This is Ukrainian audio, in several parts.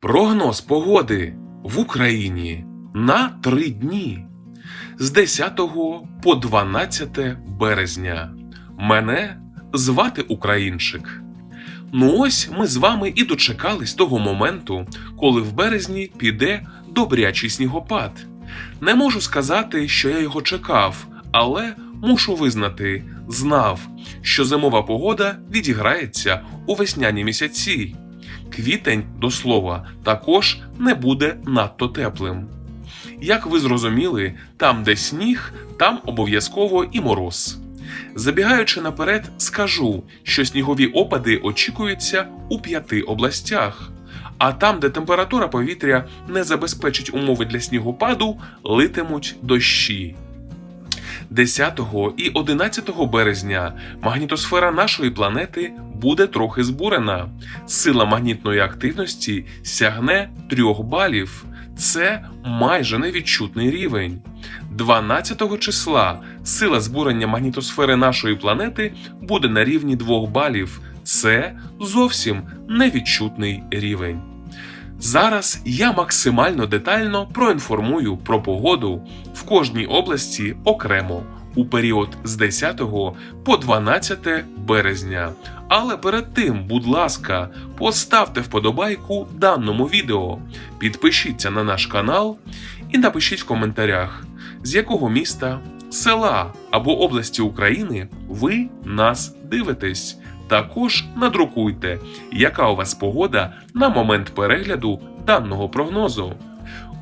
Прогноз погоди в Україні на три дні з 10 по 12 березня. Мене звати Українчик. Ну ось ми з вами і дочекались того моменту, коли в березні піде добрячий снігопад. Не можу сказати, що я його чекав, але мушу визнати, знав, що зимова погода відіграється у весняні місяці. Квітень, до слова, також не буде надто теплим. Як ви зрозуміли, там, де сніг, там обов'язково і мороз. Забігаючи наперед, скажу, що снігові опади очікуються у п'яти областях. А там, де температура повітря не забезпечить умови для снігопаду, литимуть дощі. 10 і 11 березня магнітосфера нашої планети буде трохи збурена. Сила магнітної активності сягне 3 балів. Це майже невідчутний рівень. 12 числа сила збурення магнітосфери нашої планети буде на рівні 2 балів. Це зовсім невідчутний рівень. Зараз я максимально детально проінформую про погоду в кожній області окремо у період з 10 по 12 березня. Але перед тим, будь ласка, поставте вподобайку даному відео, підпишіться на наш канал і напишіть в коментарях, з якого міста, села або області України ви нас дивитесь. Також надрукуйте, яка у вас погода на момент перегляду даного прогнозу.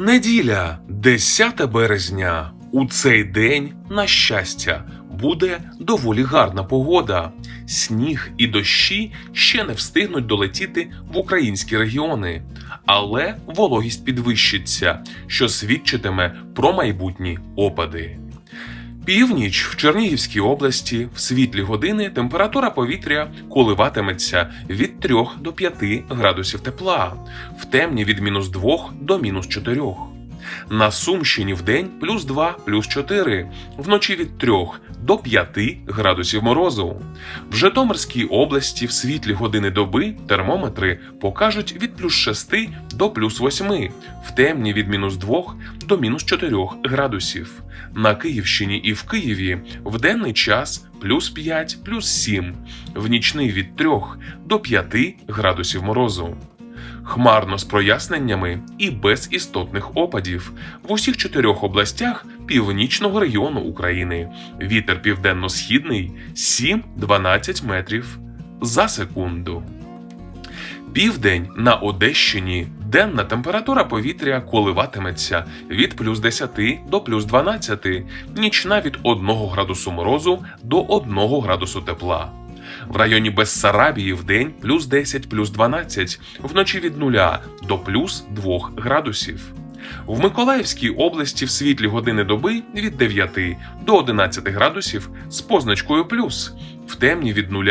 Неділя, 10 березня. У цей день, на щастя, буде доволі гарна погода. Сніг і дощі ще не встигнуть долетіти в українські регіони, але вологість підвищиться, що свідчитиме про майбутні опади. Північ в Чернігівській області в світлі години температура повітря коливатиметься від 3 до 5 градусів тепла, в темні від мінус 2 до мінус 4. На Сумщині в день плюс 2, плюс 4, вночі від 3 до 5 градусів морозу. В Житомирській області в світлі години доби термометри покажуть від плюс 6 до плюс 8, в темні від мінус 2 до мінус 4 градусів. На Київщині і в Києві в денний час плюс 5, плюс 7, в нічний від 3 до 5 градусів морозу. Хмарно з проясненнями і без істотних опадів в усіх чотирьох областях північного регіону України. Вітер південно-східний 7-12 метрів за секунду. Південь на Одещині денна температура повітря коливатиметься від плюс 10 до плюс 12, нічна від 1 градусу морозу до 1 градусу тепла. В районі Бессарабії в день плюс 10, плюс 12, вночі від 0 до плюс 2 градусів. В Миколаївській області в світлі години доби від 9 до 11 градусів з позначкою плюс, в темні від 0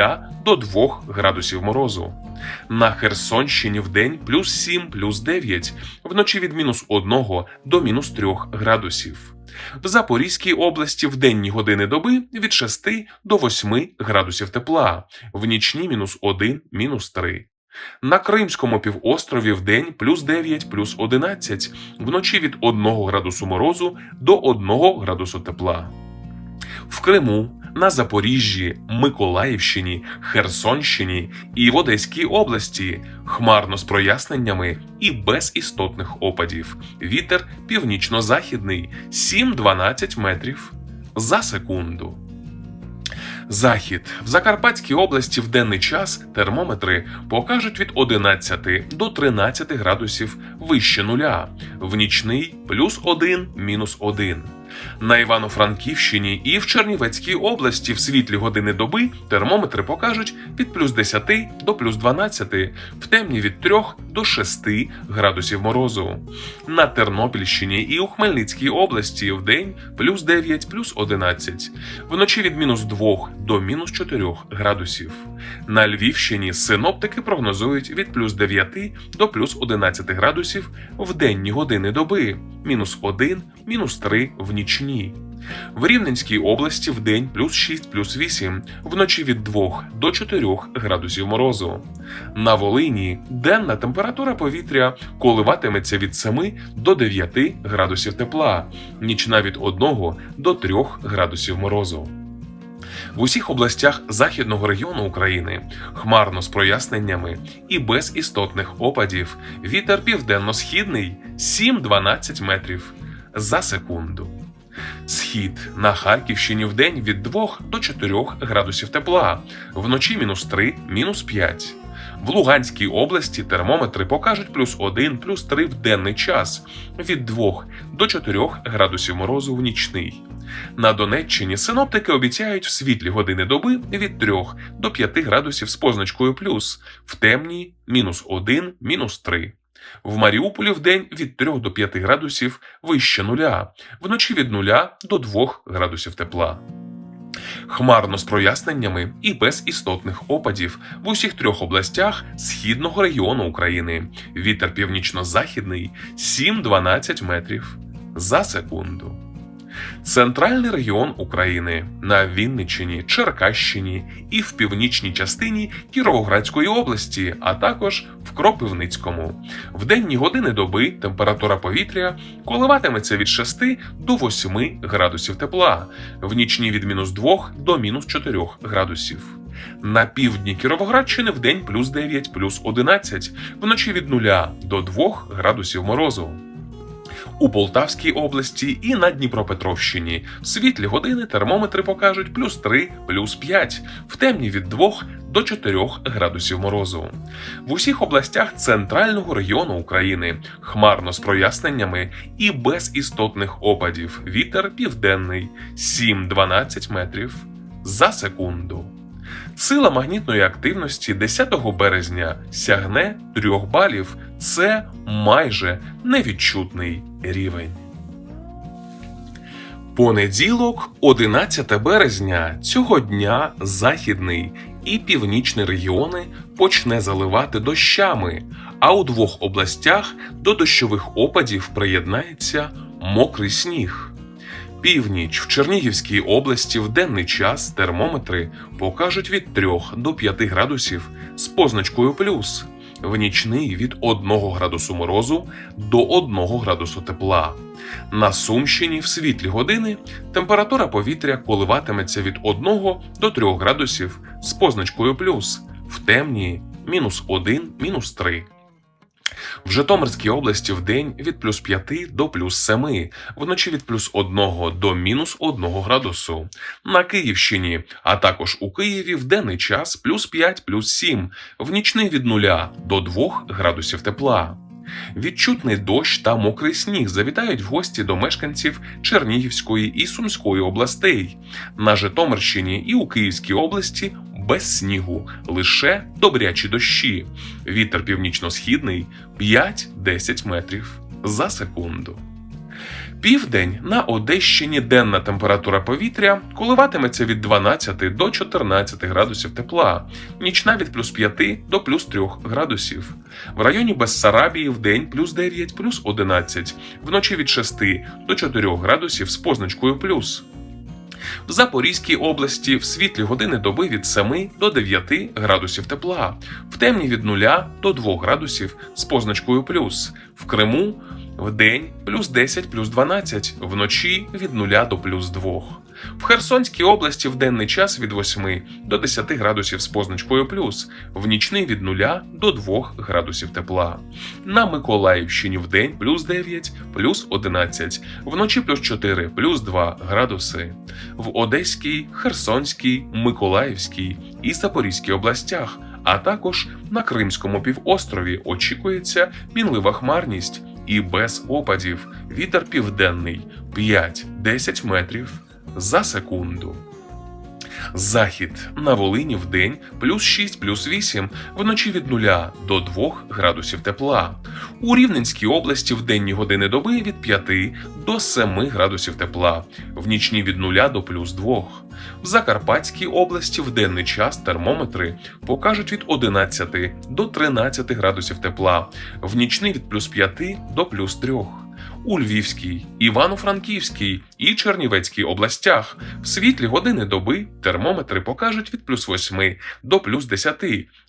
до 2 градусів морозу. На Херсонщині в день плюс 7, плюс 9, вночі від мінус 1 до мінус 3 градусів. В Запорізькій області в денні години доби від 6 до 8 градусів тепла, в нічні мінус 1, мінус 3. На Кримському півострові в день плюс 9, плюс 11, вночі від 1 градусу морозу до 1 градусу тепла. В Криму, на Запоріжжі, Миколаївщині, Херсонщині і в Одеській області хмарно з проясненнями і без істотних опадів. Вітер північно-західний 7-12 метрів за секунду. Захід в Закарпатській області в денний час термометри покажуть від 11 до 13 градусів вище нуля, в нічний плюс 1, мінус 1. На Івано-Франківщині і в Чернівецькій області в світлі години доби термометри покажуть від плюс 10 до плюс 12, в темні від 3 до 6 градусів морозу. На Тернопільщині і у Хмельницькій області в день плюс 9, плюс 11, вночі від мінус 2 до мінус 4 градусів. На Львівщині синоптики прогнозують від плюс 9 до плюс 11 градусів в денні години доби, мінус 1, мінус 3 в нічні. В Рівненській області в день плюс 6, плюс 8, вночі від 2 до 4 градусів морозу. На Волині денна температура повітря коливатиметься від 7 до 9 градусів тепла, нічна від 1 до 3 градусів морозу. В усіх областях західного регіону України хмарно з проясненнями і без істотних опадів вітер південно-східний 7-12 метрів за секунду. Схід на Харківщині в день від 2 до 4 градусів тепла, вночі мінус 3, мінус 5. В Луганській області термометри покажуть плюс 1, плюс 3 в денний час, від 2 до 4 градусів морозу в нічний. На Донеччині синоптики обіцяють в світлі години доби від 3 до 5 градусів з позначкою плюс, в темні мінус 1, мінус 3. В Маріуполі в день від 3 до 5 градусів вище нуля, вночі від 0 до 2 градусів тепла. Хмарно з проясненнями і без істотних опадів в усіх трьох областях східного регіону України. Вітер північно-західний 7-12 метрів за секунду. Центральний регіон України на Вінниччині, Черкащині і в північній частині Кіровоградської області, а також в Кропивницькому. В денні години доби температура повітря коливатиметься від 6 до 8 градусів тепла, в нічні від мінус 2 до мінус 4 градусів. На півдні Кіровоградщини в день плюс 9, плюс 11, вночі від 0 до 2 градусів морозу. У Полтавській області і на Дніпропетровщині в світлі години термометри покажуть плюс 3, плюс 5, в темні від 2 до 4 градусів морозу. В усіх областях центрального регіону України хмарно з проясненнями і без істотних опадів. Вітер південний 7-12 метрів за секунду. Сила магнітної активності 10 березня сягне 3 балів. Це майже невідчутний рівень. Понеділок, 11 березня, цього дня західний і північний регіони почне заливати дощами, а у двох областях до дощових опадів приєднається мокрий сніг. Північ в Чернігівській області в денний час термометри покажуть від 3 до 5 градусів з позначкою плюс, в нічний від 1 градусу морозу до 1 градусу тепла. На Сумщині в світлі години температура повітря коливатиметься від 1 до 3 градусів з позначкою плюс, в темні мінус 1, мінус 3. В Житомирській області в день від плюс 5 до плюс 7, вночі від плюс 1 до мінус 1 градусу. На Київщині, а також у Києві в денний час плюс 5, плюс 7, в нічний від 0 до 2 градусів тепла. Відчутний дощ та мокрий сніг завітають в гості до мешканців Чернігівської і Сумської областей. На Житомирщині і у Київській області без снігу, лише добрячі дощі. Вітер північно-східний 5-10 метрів за секунду. Південь на Одещині денна температура повітря коливатиметься від 12 до 14 градусів тепла, нічна від плюс 5 до плюс 3 градусів. В районі Бессарабії в день плюс 9, плюс 11, вночі від 6 до 4 градусів з позначкою плюс. В Запорізькій області в світлі години доби від 7 до 9 градусів тепла, в темні від 0 до 2 градусів з позначкою плюс. В Криму в день плюс 10, плюс 12, вночі від 0 до плюс 2. В Херсонській області в денний час від 8 до 10 градусів з позначкою плюс, в нічний від 0 до 2 градусів тепла. На Миколаївщині в день плюс 9, плюс 11, вночі плюс 4, плюс 2 градуси. В Одеській, Херсонській, Миколаївській і Запорізькій областях, а також на Кримському півострові очікується мінлива хмарність і без опадів. Вітер південний 5-10 метрів за секунду. Захід на Волині в день плюс 6 плюс 8, вночі від 0 до 2 градусів тепла. У Рівненській області в денні години доби від 5 до 7 градусів тепла, в нічні від 0 до плюс 2. В Закарпатській області в денний час термометри покажуть від 11 до 13 градусів тепла, в нічний від плюс 5 до плюс 3. У Львівській, Івано-Франківській і Чернівецькій областях. В світлі години доби термометри покажуть від плюс 8 до плюс 10,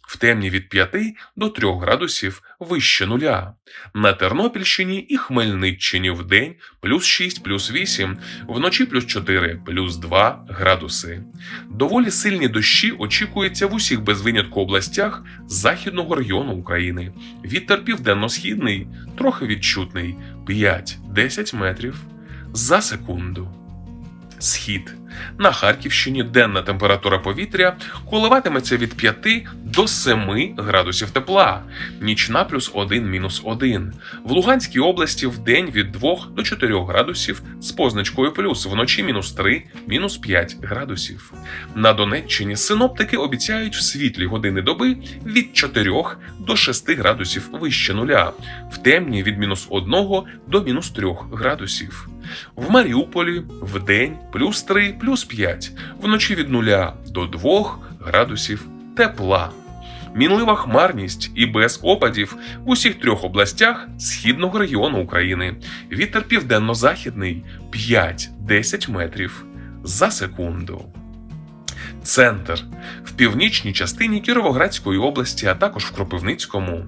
в темні від 5 до 3 градусів вище нуля. На Тернопільщині і Хмельниччині в день плюс 6 плюс 8, вночі плюс 4 плюс 2 градуси. Доволі сильні дощі очікуються в усіх без винятку областях західного району України. Вітер південно-східний, трохи відчутний 5-10 метрів за секунду. Схід. На Харківщині денна температура повітря коливатиметься від 5 до 7 градусів тепла, нічна плюс 1 мінус 1. В Луганській області в день від 2 до 4 градусів з позначкою плюс, вночі мінус 3, мінус 5 градусів. На Донеччині синоптики обіцяють в світлі години доби від 4 до 6 градусів вище нуля, в темні від мінус 1 до мінус 3 градусів. В Маріуполі в день плюс 3 плюс 5, вночі від 0 до 2 градусів тепла. Мінлива хмарність і без опадів в усіх трьох областях східного регіону України. Вітер південно-західний 5-10 метрів за секунду. Центр в північній частині Кіровоградської області, а також в Кропивницькому.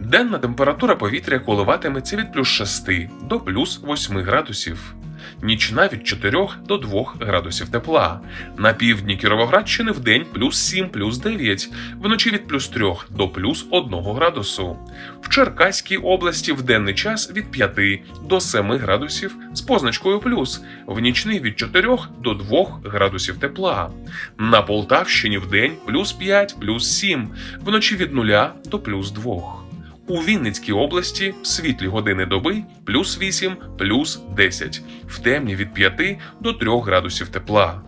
Денна температура повітря коливатиметься від плюс 6 до плюс 8 градусів. Нічна від 4 до 2 градусів тепла. На півдні Кіровоградщини в день плюс 7 плюс 9, вночі від плюс 3 до плюс 1 градусу. В Черкаській області в денний час від 5 до 7 градусів з позначкою плюс, в нічний від 4 до 2 градусів тепла. На Полтавщині в день плюс 5 плюс 7, вночі від 0 до плюс 2. У Вінницькій області світлі години доби плюс 8 плюс 10, в темні від 5 до 3 градусів тепла.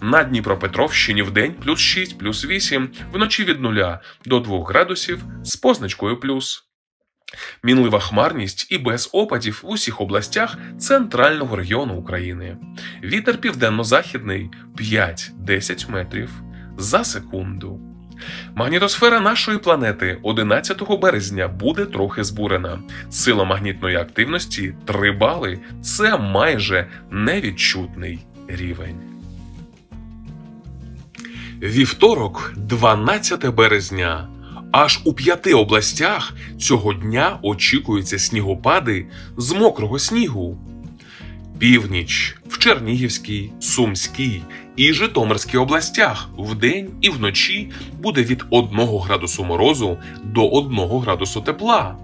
На Дніпропетровщині в день плюс 6 плюс 8, вночі від 0 до 2 градусів з позначкою плюс. Мінлива хмарність і без опадів в усіх областях центрального регіону України. Вітер південно-західний 5-10 метрів за секунду. Магнітосфера нашої планети 11 березня буде трохи збурена. Сила магнітної активності 3 бали це майже невідчутний рівень. Вівторок, 12 березня. Аж у п'яти областях цього дня очікуються снігопади з мокрого снігу. Північ в Чернігівській, Сумській і Житомирській областях вдень і вночі буде від 1 градусу морозу до 1 градусу тепла.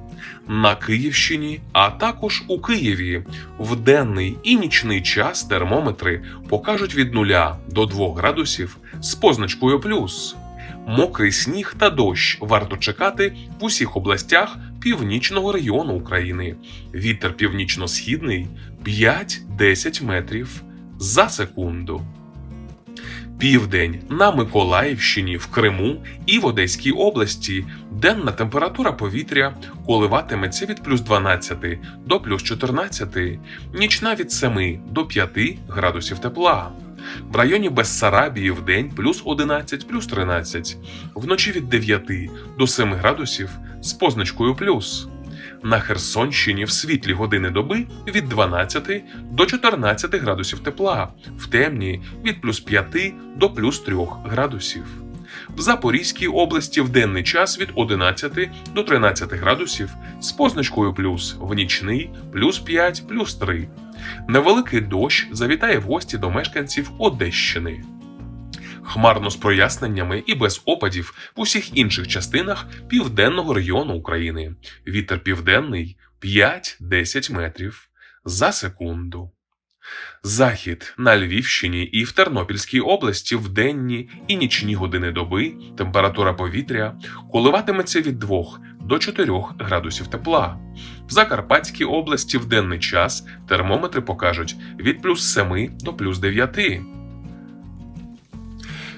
На Київщині, а також у Києві в денний і нічний час термометри покажуть від 0 до 2 градусів з позначкою плюс. Мокрий сніг та дощ варто чекати в усіх областях північного регіону України. Вітер північно-східний 5-10 метрів за секунду. Південь на Миколаївщині, в Криму і в Одеській області денна температура повітря коливатиметься від плюс 12 до плюс 14, нічна від 7 до 5 градусів тепла. В районі Бессарабії в день плюс 11 плюс 13, вночі від 9 до 7 градусів з позначкою плюс. На Херсонщині в світлі години доби від 12 до 14 градусів тепла, в темні від плюс 5 до плюс 3 градусів. В Запорізькій області в денний час від 11 до 13 градусів з позначкою плюс, в нічний плюс 5 плюс 3. Невеликий дощ завітає в гості до мешканців Одещини. Хмарно з проясненнями і без опадів в усіх інших частинах південного регіону України. Вітер південний 5-10 метрів за секунду. Захід на Львівщині і в Тернопільській області в денні і нічні години доби температура повітря коливатиметься від 2 до 4 градусів тепла. В Закарпатській області в денний час термометри покажуть від плюс 7 до плюс 9.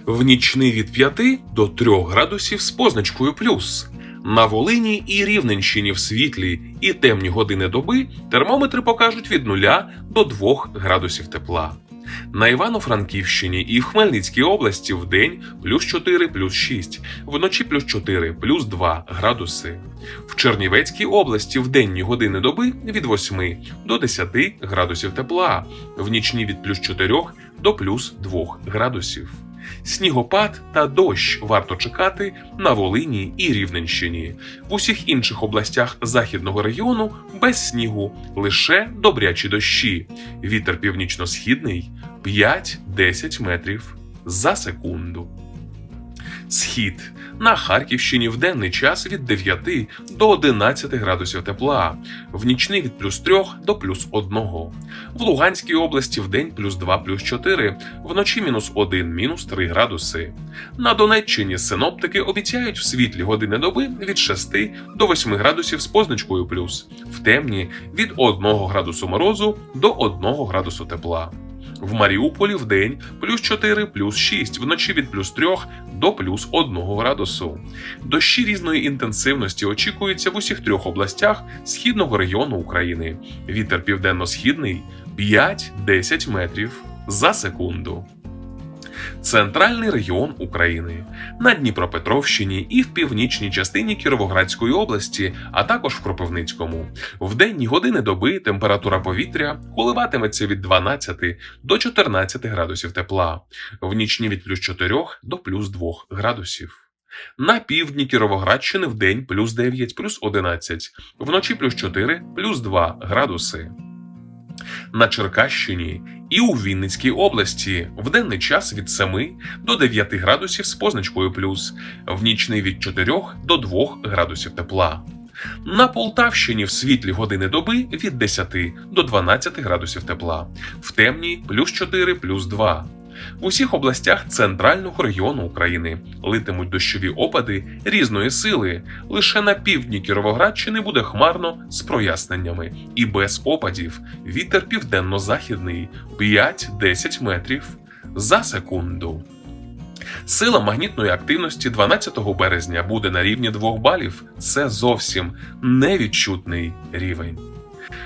В нічний від 5 до 3 градусів з позначкою плюс. На Волині і Рівненщині в світлі і темні години доби термометри покажуть від 0 до 2 градусів тепла. На Івано-Франківщині і в Хмельницькій області в день плюс 4, плюс 6, вночі плюс 4, плюс 2 градуси. В Чернівецькій області в денні години доби від 8 до 10 градусів тепла, в нічні від плюс 4 до плюс 2 градусів. Снігопад та дощ варто чекати на Волині і Рівненщині. В усіх інших областях західного регіону без снігу лише добрячі дощі. Вітер північно-східний 5-10 метрів за секунду. Схід на Харківщині в денний час від 9 до 11 градусів тепла, в нічний від плюс 3 до плюс 1. В Луганській області в день плюс 2 плюс 4, вночі мінус 1 мінус 3 градуси. На Донеччині синоптики обіцяють в світлі години доби від 6 до 8 градусів з позначкою плюс, в темні від 1 градусу морозу до 1 градусу тепла. В Маріуполі в день плюс 4, плюс 6, вночі від плюс 3 до плюс 1 градусу. Дощі різної інтенсивності очікуються в усіх трьох областях східного регіону України. Вітер південно-східний 5-10 метрів за секунду. Центральний регіон України на Дніпропетровщині і в північній частині Кіровоградської області, а також в Кропивницькому. В денні години доби температура повітря коливатиметься від 12 до 14 градусів тепла, в нічні від плюс 4 до плюс 2 градусів. На півдні Кіровоградщини в день плюс 9, плюс 11, вночі плюс 4, плюс 2 градуси. На Черкащині і у Вінницькій області в денний час від 7 до 9 градусів з позначкою плюс, в нічний від 4 до 2 градусів тепла. На Полтавщині в світлі години доби від 10 до 12 градусів тепла, в темні плюс 4 плюс 2. В усіх областях центрального регіону України литимуть дощові опади різної сили. Лише на півдні Кіровоградщини буде хмарно з проясненнями і без опадів. Вітер південно-західний 5-10 метрів за секунду. Сила магнітної активності 12 березня буде на рівні 2 балів. Це зовсім невідчутний рівень.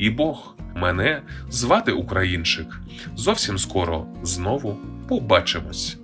і Бог. Мене звати Українчик. Зовсім скоро знову побачимось.